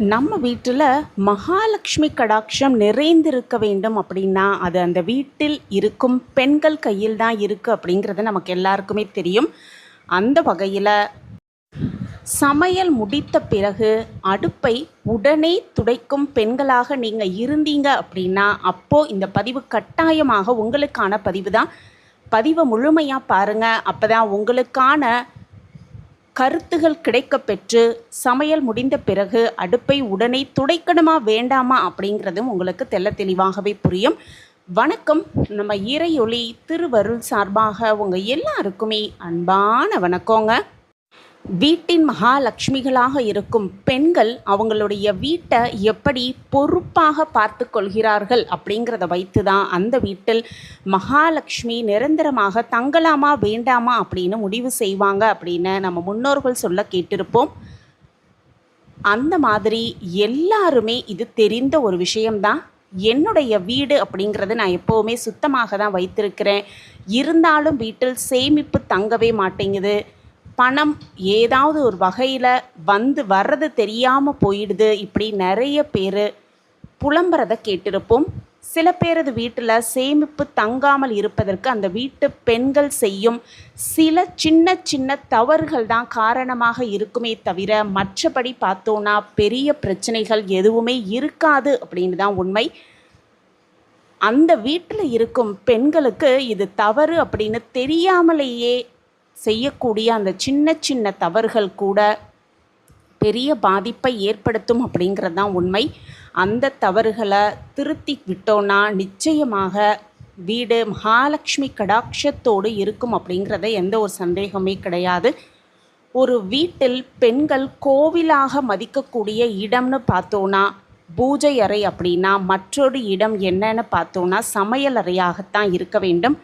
நம்ம வீட்டில் மகாலட்சுமி கடாட்சம் நிறைந்திருக்க வேண்டும் அப்படின்னா அது அந்த வீட்டில் இருக்கும் பெண்கள் கையில் தான் இருக்குது அப்படிங்கிறது நமக்கு எல்லாருக்குமே தெரியும். அந்த வகையில் சமையல் முடித்த பிறகு அடுப்பை உடனே துடைக்கும் பெண்களாக நீங்கள் இருந்தீங்க அப்படின்னா அப்போது இந்த பதிவு கட்டாயமாக உங்களுக்கான பதிவு தான். பதிவை முழுமையாக பாருங்கள் அப்போ தான் உங்களுக்கான கருத்துகள் கிடைக்கப்பெற்று சமையல் முடிந்த பிறகு அடுப்பை உடனே துடைக்கணுமா வேண்டாமா அப்படிங்கிறதும் உங்களுக்கு தெள்ள தெளிவாகவே புரியும். வணக்கம். நம்ம இறையொளி திருவருள் சார்பாக உங்கள் எல்லாருக்குமே அன்பான வணக்கங்க. வீட்டின் மகாலட்சுமிகளாக இருக்கும் பெண்கள் அவங்களுடைய வீட்டை எப்படி பொறுப்பாக பார்த்து கொள்கிறார்கள் அப்படிங்கிறத வைத்து தான் அந்த வீட்டில் மகாலட்சுமி நிரந்தரமாக தங்கலாமா வேண்டாமா அப்படின்னு முடிவு செய்வாங்க அப்படின்னு நம்ம முன்னோர்கள் சொல்ல கேட்டிருப்போம். அந்த மாதிரி எல்லாருமே இது தெரிந்த ஒரு விஷயம்தான். என்னுடைய வீடு அப்படிங்கிறது நான் எப்போவுமே சுத்தமாக தான் வைத்திருக்கிறேன். இருந்தாலும் வீட்டில் சேமிப்பு தங்கவே மாட்டேங்குது. பணம் ஏதாவது ஒரு வகையில் வந்து வர்றது தெரியாமல் போயிடுது. இப்படி நிறைய பேர் புலம்புறதை கேட்டிருப்போம். சில பேரது வீட்டில் சேமிப்பு தங்காமல் இருப்பதற்கு அந்த வீட்டு பெண்கள் செய்யும் சில சின்ன சின்ன தவறுகள் தான் காரணமாக இருக்குமே தவிர மற்றபடி பார்த்தோன்னா பெரிய பிரச்சனைகள் எதுவுமே இருக்காது அப்படின்னு தான் உண்மை. அந்த வீட்டில் இருக்கும் பெண்களுக்கு இது தவறு அப்படின்னு தெரியாமலேயே செய்யக்கூடிய அந்த சின்ன சின்ன தவறுகள் கூட பெரிய பாதிப்பை ஏற்படுத்தும் அப்படிங்கிறது தான் உண்மை. அந்த தவறுகளை திருத்தி விட்டோன்னா நிச்சயமாக வீடு மகாலட்சுமி கடாட்சத்தோடு இருக்கும் அப்படிங்கிறத எந்த ஒரு சந்தேகமே கிடையாது. ஒரு வீட்டில் பெண்கள் கோவிலாக மதிக்கக்கூடிய இடம்னு பார்த்தோன்னா பூஜை அறை அப்படின்னா மற்றொரு இடம் என்னன்னு பார்த்தோன்னா சமையல் அறையாகத்தான் இருக்க வேண்டும்.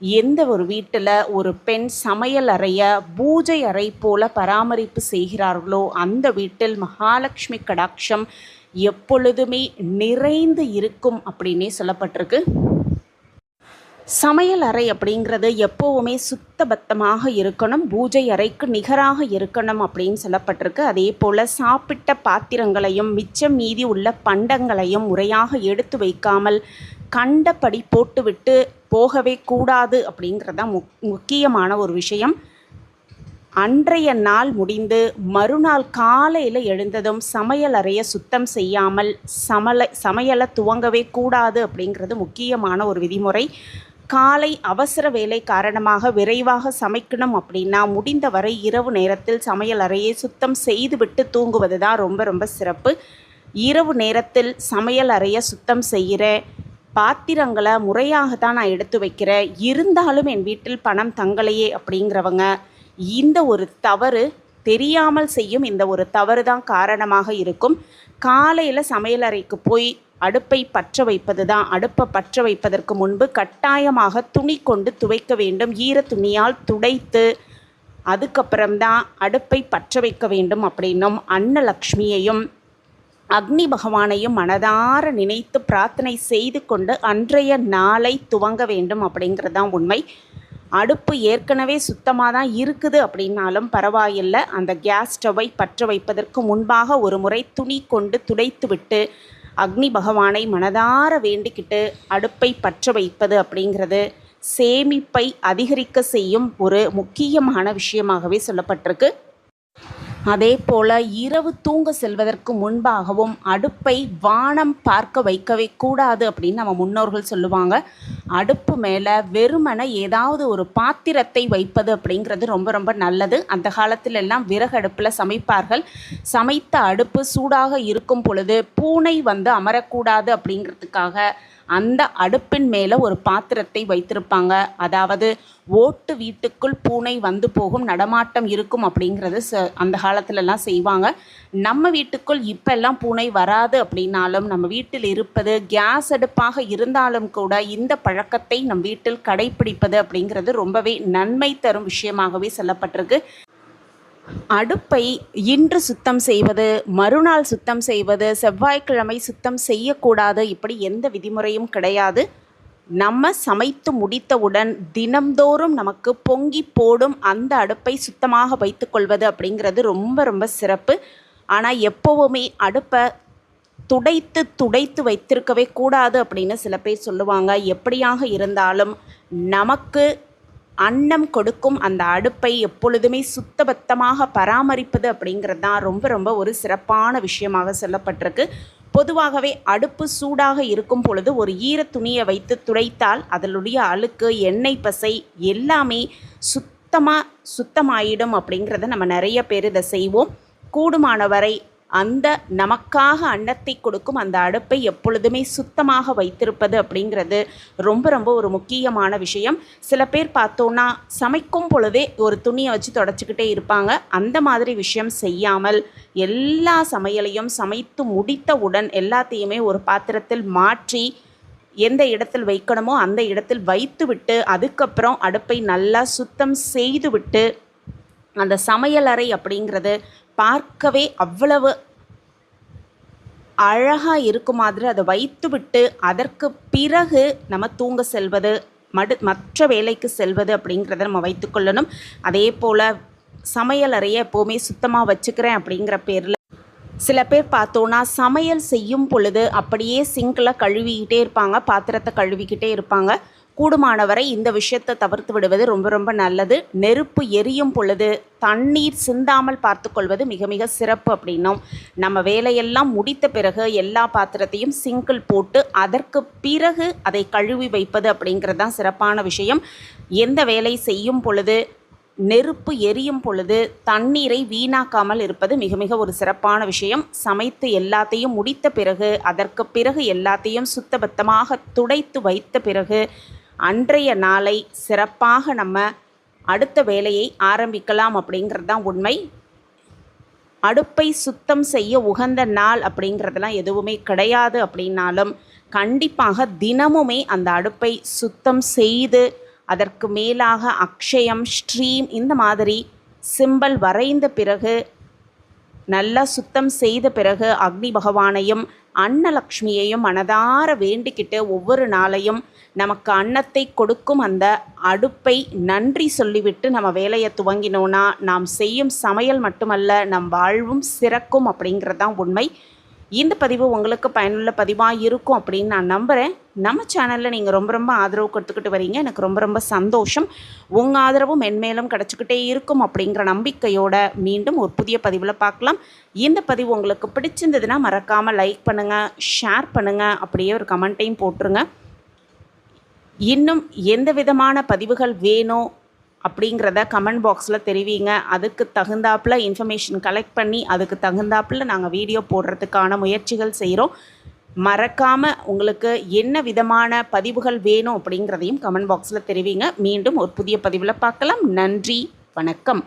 எந்த ஒரு வீட்டில் ஒரு பெண் சமையல் அறைய பூஜை அறை போல பராமரிப்பு செய்கிறார்களோ அந்த வீட்டில் மகாலட்சுமி கடாட்சம் எப்பொழுதுமே நிறைந்து இருக்கும் அப்படின்னே சொல்லப்பட்டிருக்கு. சமையல் அறை அப்படிங்கிறது எப்போவுமே சுத்தபத்தமாக இருக்கணும் பூஜை அறைக்கு நிகராக இருக்கணும் அப்படின்னு சொல்லப்பட்டிருக்கு. அதே போல் சாப்பிட்ட பாத்திரங்களையும் மிச்சம் மீதி உள்ள பண்டங்களையும் முறையாக எடுத்து வைக்காமல் கண்டபடி போட்டுவிட்டு போகவே கூடாது அப்படிங்கிறது தான் முக் முக்கியமான ஒரு விஷயம். அன்றைய நாள் முடிந்து மறுநாள் காலையில் எழுந்ததும் சமையல் அறையை சுத்தம் செய்யாமல் சமலை சமையலை துவங்கவே கூடாது அப்படிங்கிறது முக்கியமான ஒரு விதிமுறை. காலை அவசர வேலை காரணமாக விரைவாக சமைக்கணும் அப்படின்னா முடிந்தவரை இரவு நேரத்தில் சமையல் அறையை சுத்தம் செய்துவிட்டு தூங்குவது தான் ரொம்ப ரொம்ப சிறப்பு. இரவு நேரத்தில் சமையல் அறையை சுத்தம் செய்கிற பாத்திரங்களை முறையாக தான் நான் எடுத்து வைக்கிறேன். இருந்தாலும் என் வீட்டில் பணம் தங்கலையே அப்படிங்கிறவங்க இந்த ஒரு தவறு தெரியாமல் செய்யும் இந்த ஒரு தவறு தான் காரணமாக இருக்கும். காலையில் சமையலறைக்கு போய் அடுப்பை பற்ற வைப்பது தான் அடுப்பை பற்ற வைப்பதற்கு முன்பு கட்டாயமாக துணி கொண்டு துவைக்க வேண்டும். ஈர துணியால் துடைத்து அதுக்கப்புறம்தான் அடுப்பை பற்ற வைக்க வேண்டும் அப்படின்னும் அன்னலக்ஷ்மியையும் அக்னி பகவானையும் மனதார நினைத்து பிரார்த்தனை செய்து கொண்டு அன்றைய நாளை துவங்க வேண்டும் அப்படிங்கிறது தான் உண்மை. அடுப்பு ஏற்கனவே சுத்தமாக தான் இருக்குது அப்படின்னாலும் பரவாயில்லை. அந்த கேஸ் ஸ்டவ்வை பற்ற வைப்பதற்கு முன்பாக ஒரு முறை துணி கொண்டு துடைத்து விட்டு அக்னி பகவானை மனதார வேண்டிக்கிட்டு அடுப்பை பற்ற வைப்பது அப்படிங்கிறது சேமிப்பை அதிகரிக்க செய்யும் ஒரு முக்கியமான விஷயமாகவே சொல்லப்பட்டிருக்கு. அதே போல் இரவு தூங்க செல்வதற்கு முன்பாகவும் அடுப்பை வானம் பார்க்க வைக்கவே கூடாது அப்படின்னு நம்ம முன்னோர்கள் சொல்லுவாங்க. அடுப்பு மேலே வெறுமனை ஏதாவது ஒரு பாத்திரத்தை வைப்பது அப்படிங்கிறது ரொம்ப ரொம்ப நல்லது. அந்த காலத்தில் எல்லாம் விறகு அடுப்பில் சமைப்பார்கள். சமைத்த அடுப்பு சூடாக இருக்கும் பொழுது பூனை வந்து அமரக்கூடாது அப்படிங்கிறதுக்காக அந்த அடுப்பின் மேலே ஒரு பாத்திரத்தை வைத்திருப்பாங்க. அதாவது ஓட்டு வீட்டுக்குள் பூனை வந்து போகும் நடமாட்டம் இருக்கும் அப்படிங்கிறது ச அந்த காலத்துலலாம் செய்வாங்க. நம்ம வீட்டுக்குள் இப்போல்லாம் பூனை வராது அப்படின்னாலும் நம்ம வீட்டில் இருப்பது கேஸ் அடுப்பாக இருந்தாலும் கூட இந்த பழக்கத்தை நம் வீட்டில் கடைப்பிடிப்பது அப்படிங்கிறது ரொம்பவே நன்மை தரும் விஷயமாகவே சொல்லப்பட்டிருக்கு. அடுப்பை இன்று சுத்தம் செய்வது மறுநாள் சுத்தம் செய்வது செவ்வாய்க்கிழமை சுத்தம் செய்யக்கூடாது இப்படி எந்த விதிமுறையும் கிடையாது. நம்ம சமைத்து முடித்தவுடன் தினம்தோறும் நமக்கு பொங்கி போடும் அந்த அடுப்பை சுத்தமாக வைத்துக்கொள்வது அப்படிங்கிறது ரொம்ப ரொம்ப சிறப்பு. ஆனால் எப்போவுமே அடுப்பை துடைத்து துடைத்து வைத்திருக்கவே கூடாது அப்படின்னு சில பேர் சொல்லுவாங்க. எப்படியாக இருந்தாலும் நமக்கு அன்னம் கொடுக்கும் அந்த அடுப்பை எப்பொழுதுமே சுத்தபத்தமாக பராமரிப்பது அப்படிங்கிறது தான் ரொம்ப ரொம்ப ஒரு சிறப்பான விஷயமாக சொல்லப்பட்டிருக்கு. பொதுவாகவே அடுப்பு சூடாக இருக்கும் பொழுது ஒரு ஈர துணியை வைத்து துடைத்தால் அதனுடைய அழுக்கு எண்ணெய் பசை எல்லாமே சுத்தமாக சுத்தமாயிடும் அப்படிங்கிறத நம்ம நிறைய பேர் இதை செய்வோம். கூடுமான வரை அந்த நமக்காக அன்னத்தை கொடுக்கும் அந்த அடுப்பை எப்பொழுதுமே சுத்தமாக வைத்திருப்பது அப்படிங்கிறது ரொம்ப ரொம்ப ஒரு முக்கியமான விஷயம். சில பேர் பார்த்தோன்னா சமைக்கும் பொழுதே ஒரு துணியை வச்சு தொடச்சிக்கிட்டே இருப்பாங்க. அந்த மாதிரி விஷயம் செய்யாமல் எல்லா சமையலையும் சமைத்து முடித்தவுடன் எல்லாத்தையுமே ஒரு பாத்திரத்தில் மாற்றி எந்த இடத்தில் வைக்கணுமோ அந்த இடத்தில் வைத்துவிட்டு அதுக்கப்புறம் அடுப்பை நல்லா சுத்தம் செய்துவிட்டு அந்த சமையலறை அப்படிங்கிறது பார்க்கவே அவ்வளவு அழகாக இருக்கும் மாதிரி அதை வைத்துவிட்டு அதற்கு பிறகு நம்ம தூங்க செல்வது மடு மற்ற வேலைக்கு செல்வது அப்படிங்கிறத நம்ம வைத்துக்கொள்ளணும் அதே போல் சமையல் அறையை எப்போவுமே சுத்தமாக வச்சுக்கிறேன் அப்படிங்கிற பேரில் சில பேர் பார்த்தோன்னா சமையல் செய்யும் பொழுது அப்படியே சிங்கில் கழுவிக்கிட்டே இருப்பாங்க பாத்திரத்தை கழுவிக்கிட்டே இருப்பாங்க. கூடுமானவரை இந்த விஷயத்தை தவிர்த்து விடுவது ரொம்ப ரொம்ப நல்லது. நெருப்பு எரியும் பொழுது தண்ணீர் சிந்தாமல் பார்த்துக்கொள்வது மிக மிக சிறப்பு அப்படின்னும். நம்ம வேலையெல்லாம் முடித்த பிறகு எல்லா பாத்திரத்தையும் சிங்கிள் போட்டு அதற்கு பிறகு அதை கழுவி வைப்பது அப்படிங்கிறது தான் சிறப்பான விஷயம். எந்த வேலை செய்யும் பொழுது நெருப்பு எரியும் பொழுது தண்ணீரை வீணாக்காமல் இருப்பது மிக மிக ஒரு சிறப்பான விஷயம். சமைத்து எல்லாத்தையும் முடித்த பிறகு அதற்கு பிறகு எல்லாத்தையும் சுத்தபத்தமாக துடைத்து வைத்த பிறகு அன்றைய நாளை சிறப்பாக நம்ம அடுத்த வேலையை ஆரம்பிக்கலாம் அப்படிங்கிறது தான் உண்மை. அடுப்பை சுத்தம் செய்ய உகந்த நாள் அப்படிங்கிறதெல்லாம் எதுவுமே கிடையாது அப்படின்னாலும் கண்டிப்பாக தினமுமே அந்த அடுப்பை சுத்தம் செய்து அதற்கு மேலாக அக்ஷயம் ஸ்ட்ரீம் இந்த மாதிரி சிம்பல் வரைந்த பிறகு நல்லா சுத்தம் செய்த பிறகு அக்னி பகவானையும் அன்னலக்ஷ்மியையும் மனதார வேண்டிக்கிட்டு ஒவ்வொரு நாளையும் நமக்கு அன்னத்தை கொடுக்கும் அந்த அடுப்பை நன்றி சொல்லிவிட்டு நம்ம வேலையை துவங்கினோன்னா நாம் செய்யும் சமையல் மட்டுமல்ல நம் வாழ்வும் சிறக்கும் அப்படிங்கிறது தான் உண்மை. இந்த பதிவு உங்களுக்கு பயனுள்ள பதிவாக இருக்கும் அப்படின்னு நான் நம்புகிறேன் நம்ம சேனலில் நீங்கள் ரொம்ப ரொம்ப ஆதரவு கொடுத்துக்கிட்டு வரீங்க. எனக்கு ரொம்ப ரொம்ப சந்தோஷம். உங்கள் ஆதரவும் மென்மேலும் கிடச்சிக்கிட்டே இருக்கும் அப்படிங்கிற நம்பிக்கையோட மீண்டும் ஒரு புதிய பதிவில் பார்க்கலாம். இந்த பதிவு உங்களுக்கு பிடிச்சிருந்ததுன்னா மறக்காமல் லைக் பண்ணுங்கள் ஷேர் பண்ணுங்கள் அப்படியே ஒரு கமெண்ட்டையும் போட்டுருங்க. இன்னும் எந்த விதமான பதிவுகள் வேணும் அப்படிங்கிறத கமெண்ட் பாக்ஸில் தெரிவிங்க. அதுக்கு தகுந்தாப்பில் இன்ஃபர்மேஷன் கலெக்ட் பண்ணி அதுக்கு தகுந்தாப்பில் நாங்கள் வீடியோ போடுறதுக்கான முயற்சிகள் செய்கிறோம் மறக்காமல் உங்களுக்கு என்ன விதமான பதிவுகள் வேணும் அப்படிங்கிறதையும் கமெண்ட் பாக்ஸில் தெரிவிங்க. மீண்டும் ஒரு புதிய பதிவில் பார்க்கலாம். நன்றி. வணக்கம்.